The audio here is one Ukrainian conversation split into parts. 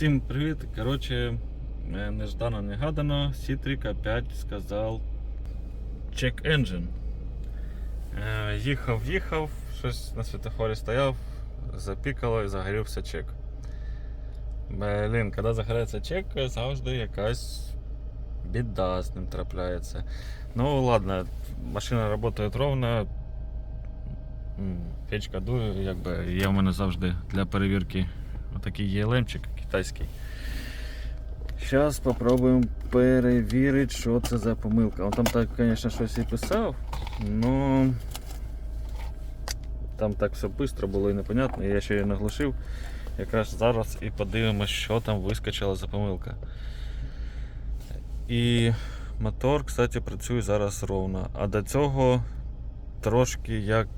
Всім привіт. Коротше, е, неждано негадано, Сітрік опять сказав check engine. Е, Їхав, їхав, щось на світофорі стояв, запікало і загорівся чек. Блін, коли загорається чек, завжди якась біда з ним трапляється. Ну ладно, машина працює ровно. Печка дує, якби є в мене завжди для перевірки отакий ЄЛМчик китайський. Зараз спробуємо перевірити, що це за помилка. Он там так, звісно, щось і писав, але там так все швидко було і непонятно. Я ще її наглушив. Якраз зараз і подивимося, що там вискочила за помилка. І мотор, кстати, працює зараз ровно. А до цього трошки як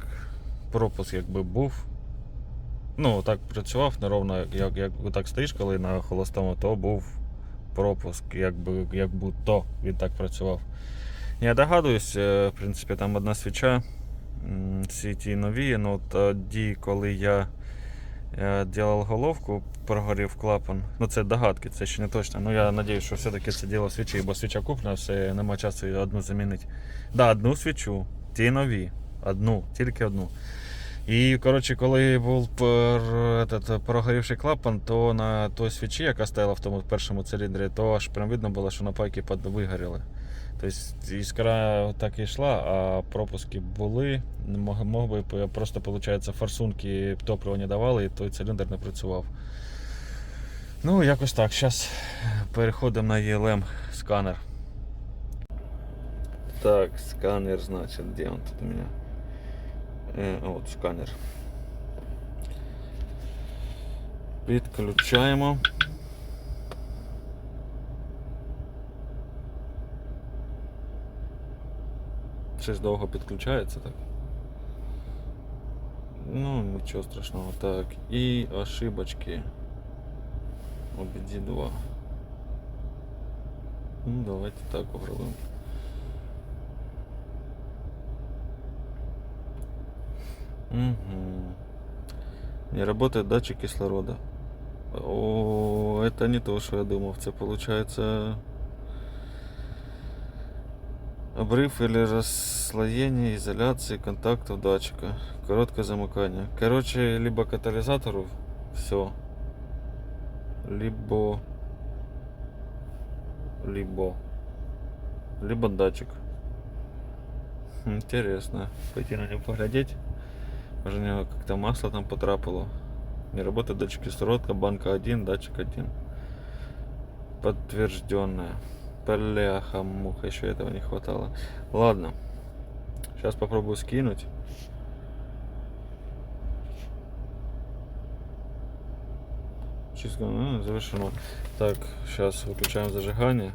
пропуск якби був. Ну, так працював неровно, як, як так стоїш, коли на холостому, то був пропуск, якби як будто він так працював. Я догадуюсь, е, в принципі, там одна свіча, всі ті нові, ну тоді, коли я е, ділав головку, прогорів клапан. Ну це догадки, це ще не точно. Ну я сподіваюся, що все-таки це діло свічі, бо свіча куплена, все нема часу одну замінити. Да, одну свічу, ті нові. Одну, тільки одну. І коротше, коли був прогорівший клапан, то на той свічі, яка стояла в тому першому циліндрі, то аж прям видно було, що напайки під- вигоріли. Тобто іскра так і йшла, а пропуски були. Мог, би просто, виходить, форсунки топлива не давали, і той циліндр не працював. Ну, якось так. Зараз переходимо на ELM сканер. Так, сканер, значит, где он тут у меня? Е, от сканер. Підключаємо. Щось довго підключається так. Ну, нічого страшного. Так. І ошибочки. OBD2. Ну, давайте так попробуем. Угу. Не работает датчик кислорода. О, это не то, что я думал. Это получается обрыв или расслоение изоляции контактов датчика. Короткое замыкание. Короче, либо катализатору все, либо либо либо датчик. Интересно. Пойти на него поглядеть. Может, у него как-то масло там потрапило. Не работает датчик кислорода, банка 1, датчик 1. Подтвержденная. Бляха, муха, еще этого не хватало. Ладно. Сейчас попробую скинуть. Чистка ну, завершено. Так, сейчас выключаем зажигание.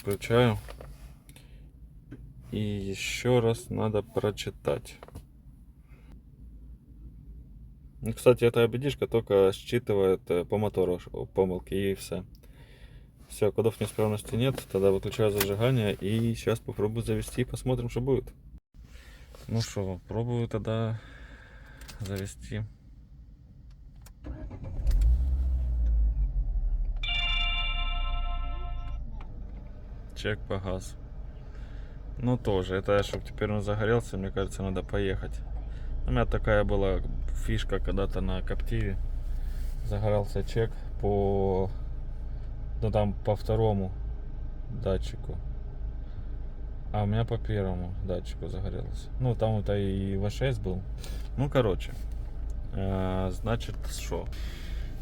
Включаю. И еще раз надо прочитать. Кстати, эта обидишка только считывает э, по мотору помылки и все. Все, кодов неисправности нет, тогда выключаю зажигание и сейчас попробую завести, посмотрим, что будет. Ну что, пробую тогда завести. Чек погас. Ну тоже, это чтобы теперь он загорелся, мне кажется, надо поехать. У меня такая была фишка когда-то на Коптиве. Загорался чек по, ну там по второму датчику. А у меня по первому датчику загорелся. Ну там это и V6 был. Ну короче. Э, значит, что?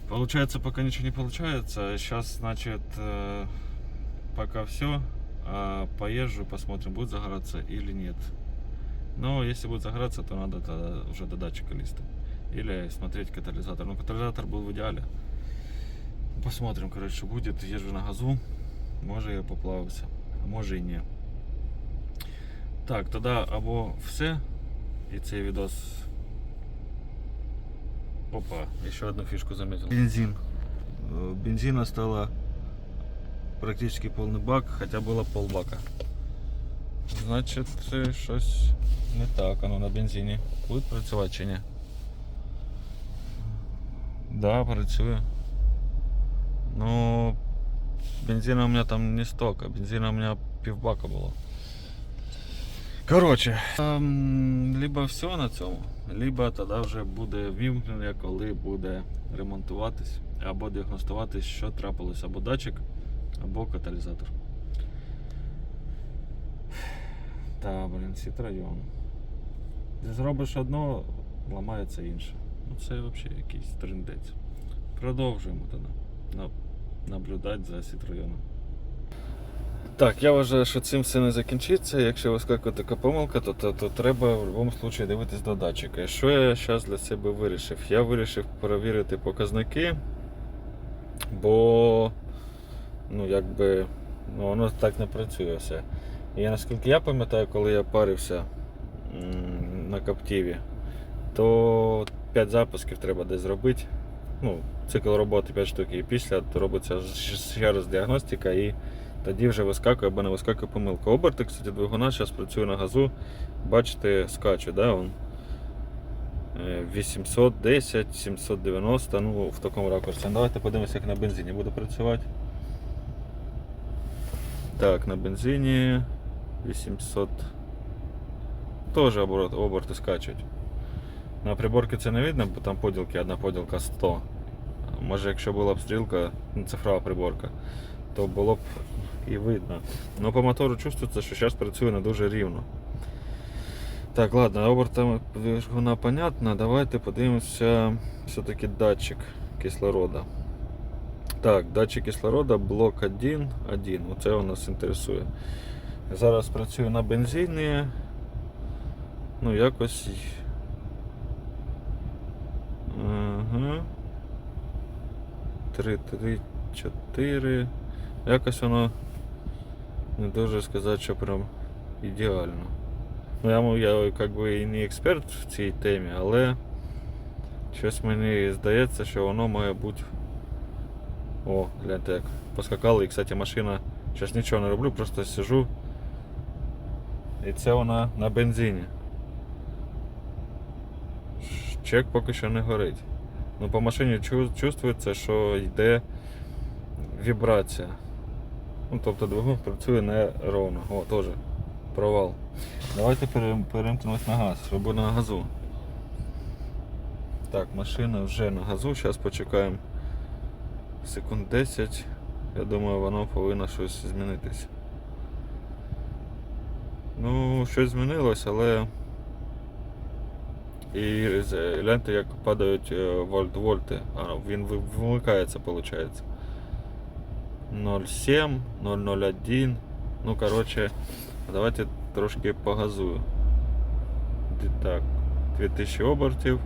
Получается, пока ничего не получается. Сейчас, значит, э, пока все. поезжу, посмотрим, будет загораться или нет. Но если будет загораться, то надо тогда уже до датчика листа. Или смотреть катализатор. Ну, катализатор был в идеале. Посмотрим, короче, что будет. Езжу на газу. Може я поплавився, а може і ні. Так, тоді або все. І цей відос. Опа, ще одну фішку заметил. Бензин. Э, Бензина стало практически полный бак, хотя было полбака. Значить, це щось не так, воно на бензині. Буде працювати чи ні? Да, працює. Ну, бензина у меня там не столько, бензина у меня півбака було. Коротше, ем, либо все на цьому, либо тоді вже буде вімкнення, коли буде ремонтуватись або діагностуватись, що трапилось, або датчик, або каталізатор. Та, блін, Citroёn. Зробиш одно, ламається інше. Ну це взагалі якийсь трендець. Продовжуємо тоді наблюдати за Citroёn. Так, я вважаю, що цим все не закінчиться. Якщо вискакує така помилка, то, то, то треба в будь-якому випадку дивитись до датчика. Що я зараз для себе вирішив? Я вирішив перевірити показники, бо ну, якби, ну, воно так не працює все. Я, наскільки я пам'ятаю, коли я парився на Каптіві, то 5 запусків треба десь зробити. Ну, цикл роботи 5 штук, і після робиться ще раз діагностика і тоді вже вискакує або не вискакує помилка. Оберти, кстати, двигуна зараз працює на газу. Бачите, скаче, да, он? Е, 810, 790, ну в такому ракурсі. Ну, Давайте подивимося, як на бензині буде працювати. Так, на бензині 800. Теж оборот, оберти скачуть. На приборці це не видно, бо там поділки, одна поділка 100. Може, якщо була б стрілка, ну, цифрова приборка, то було б і видно. Ну по мотору чувствується, що зараз працює не дуже рівно. Так, ладно, обертами двигуна понятно. Давайте подивимося все-таки датчик кислорода. Так, датчик кислорода, блок 1, 1. Оце нас інтересує. Зараз працюю на бензині. Ну, якось. Ага. 3, 3, 4. Якось воно не дуже сказати, що прям ідеально. Ну, я, м- я як би і не експерт в цій темі, але щось мені здається, що воно має бути. О, гляньте як. Поскакали, і, кстати, машина. Зараз нічого не роблю, просто сижу. І це вона на бензині. Чек поки що не горить. Ну, по машині чу- чувствується, що йде вібрація. Ну, тобто двигун працює не ровно. О, теж провал. Давайте перем- перемкнемось на газ, буде на газу. Так, машина вже на газу, зараз почекаємо секунд 10. Я думаю, воно повинно щось змінитись. Ну, щось змінилось, але. І гляньте, як падають е, вольт вольти. А, він ви- вимикається, виходить. 0,7, 0,01. Ну, коротше, давайте трошки погазую. Так, 2000 обертів.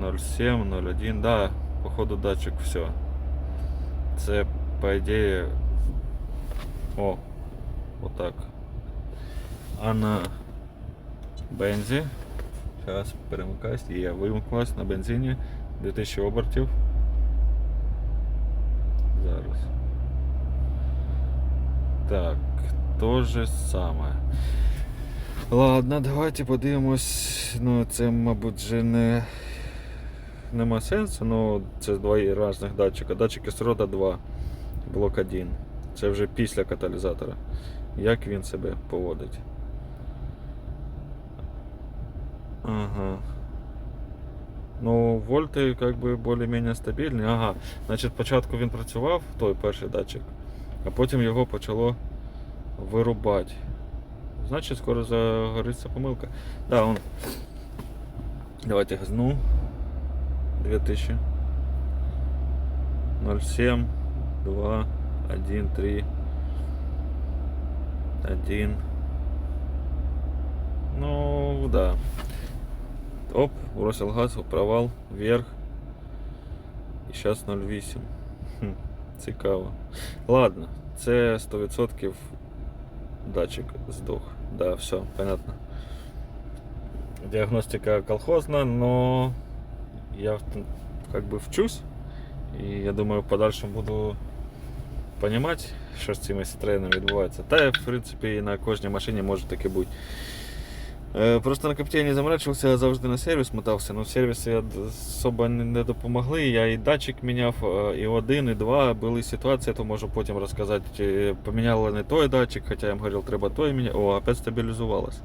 0,7, 0,1. Да, походу датчик все. Це, по ідеї. О, отак. А на бензі. Зараз перемикаюсь. І я вимкнулась на бензині 2000 обертів. Зараз. Так, то же саме. Ладно, давайте подивимось. Ну, це, мабуть, вже не. Нема сенсу, ну це два різних датчика. Датчик кислорода 2, блок 1. Це вже після каталізатора. Як він себе поводить? Ага. Ну, вольти как би більш-менш стабільні. Ага. Значить, спочатку він працював, той перший датчик, а потім його почало вирубати. Значить, скоро загориться помилка. Да, он. Давайте газну. 2000. 07, 2, 1, 3, 1. Ну, да. Оп, бросил газ, провал, вверх. І зараз 0,8. Хм, цікаво. Ладно, це 100% датчик здох. Да, все, понятно. Диагностика колхозна, но я в- как бы вчусь. І я думаю, в подальшому буду розуміти, що з цими сітреями відбувається. Та в принципі на кожній машині може таке бути. Е, Просто на копті я не заморачувався, я завжди на сервіс мотався. Ну, сервіси особо не допомогли. Я і датчик міняв, е, і один, і два. Були ситуації, то можу потім розказати. Е, Поміняли не той датчик, хоча я їм говорив, треба той міняти. О, опять стабілізувалось.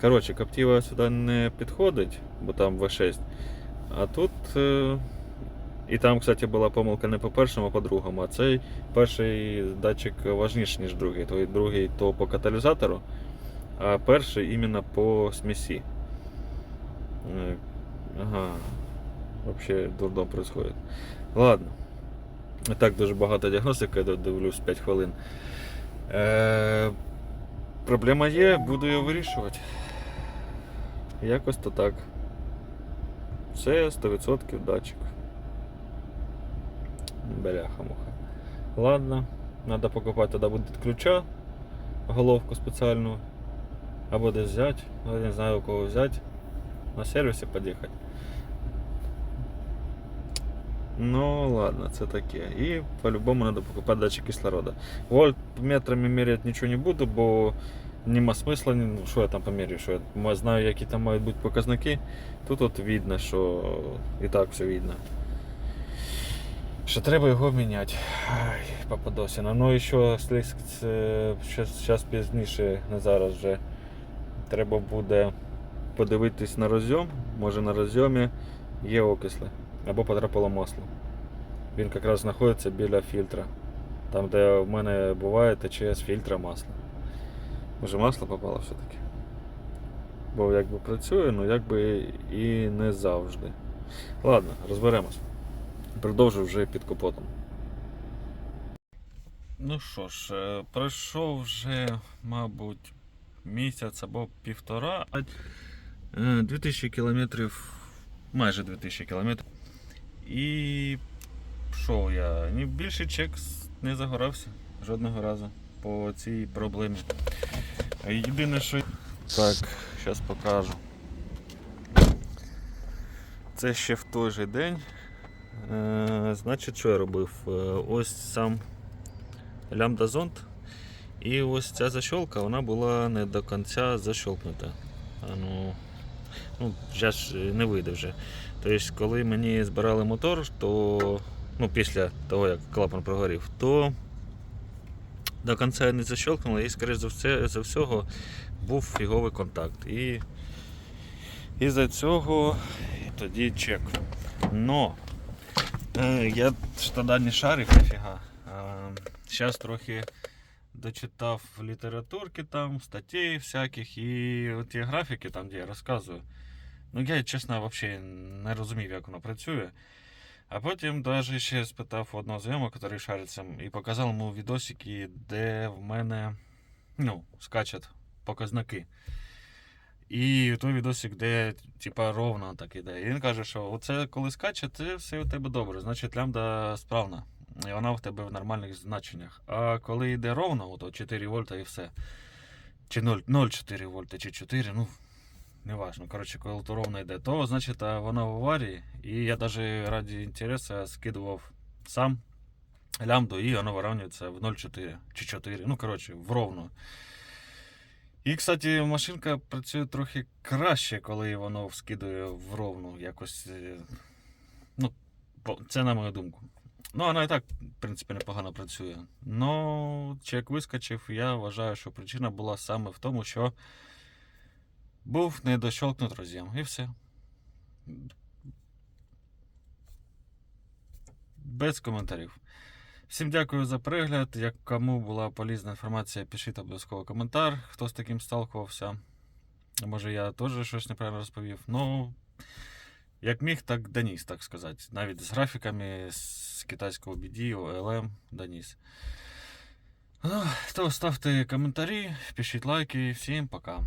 Коротше, Коптіва сюди не підходить, бо там V6. А тут. І там, кстати, була помилка не по першому, а по другому. А цей перший датчик важніший, ніж другий. Той другий то по каталізатору, а перший іменно по смесі. Е, Ага. Вообще дурдом происходит. Ладно. І Так, дуже багато діагностики, я дивлюсь 5 хвилин. Е, проблема є, буду її вирішувати. Якось то так. Все 100% датчик. Бляха-муха. Ладно, треба покупати тоді буде ключа, головку спеціальну. Або десь взяти, але не знаю у кого взяти. На сервісі під'їхати. Ну ладно, це таке. І по-любому треба покупати датчик кислорода. Вольт метрами міряти нічого не буду, бо нема смисла, ну, що я там поміряю, що я знаю, які там мають бути показники. Тут от видно, що і так все видно. Що треба його міняти. Ай, попадосина. Ну і що зараз пізніше, не зараз вже. Треба буде подивитись на розйом. Може на розйомі є окисли. Або потрапило масло. Він якраз знаходиться біля фільтра. Там, де в мене буває тече з фільтра масло. Може масло попало все-таки. Бо якби працює, ну якби і не завжди. Ладно, розберемось. Продовжу вже під капотом. Ну що ж, е, пройшов вже, мабуть, місяць або півтора. Е, 2000 кілометрів, майже 2000 кілометрів. І що я? Ні більше чек не загорався жодного разу по цій проблемі. Е, Єдине, що. Так, зараз покажу. Це ще в той же день. Е, значить, що я робив? Е, ось сам лямбда зонд. І ось ця защолка, вона була не до кінця защолкнута. Ну, ну, вже ж не вийде вже. Тобто, коли мені збирали мотор, то ну, після того, як клапан прогорів, то до кінця не защелкнули і, скоріш за, все, за всього, був фіговий контакт. І із-за цього тоді чек. Но я ж тоді не шарив ніфіга. Зараз трохи дочитав літературки там, статей всяких і ті графіки, там, де я розказую. Ну, я, чесно, взагалі не розумів, як воно працює. А потім навіть ще спитав одного знайомого, який шариться, і показав йому відосики, де в мене ну, скачуть показники. І той відосик, де типа ровно так іде. І він каже, що оце коли скаче, це все у тебе добре, значить лямбда справна. І вона в тебе в нормальних значеннях. А коли йде ровно, ото 4 вольта і все. Чи 0,4 вольта, чи 4, ну неважно. Коротше, коли то ровно йде, то значить вона в аварії. І я навіть раді інтересу скидував сам лямбду, і воно вирівнюється в 0,4 чи 4. Ну, коротше, в ровно. І, кстати, машинка працює трохи краще, коли воно скидує в ровну якось. е, Ну, це на мою думку. Ну, вона і так, в принципі, непогано працює. Ну, чек вискочив, я вважаю, що причина була саме в тому, що був недощолкнут роз'єм. І все. Без коментарів. Всім дякую за перегляд. Як кому була полезна інформація, пишіть обов'язково коментар, хто з таким сталкувався. Може, я теж щось неправильно розповів. Ну, як міг, так доніс, так сказати. Навіть з графіками з китайського BD, OLM доніс. Ну, то ставте коментарі, пишіть лайки. Всім пока.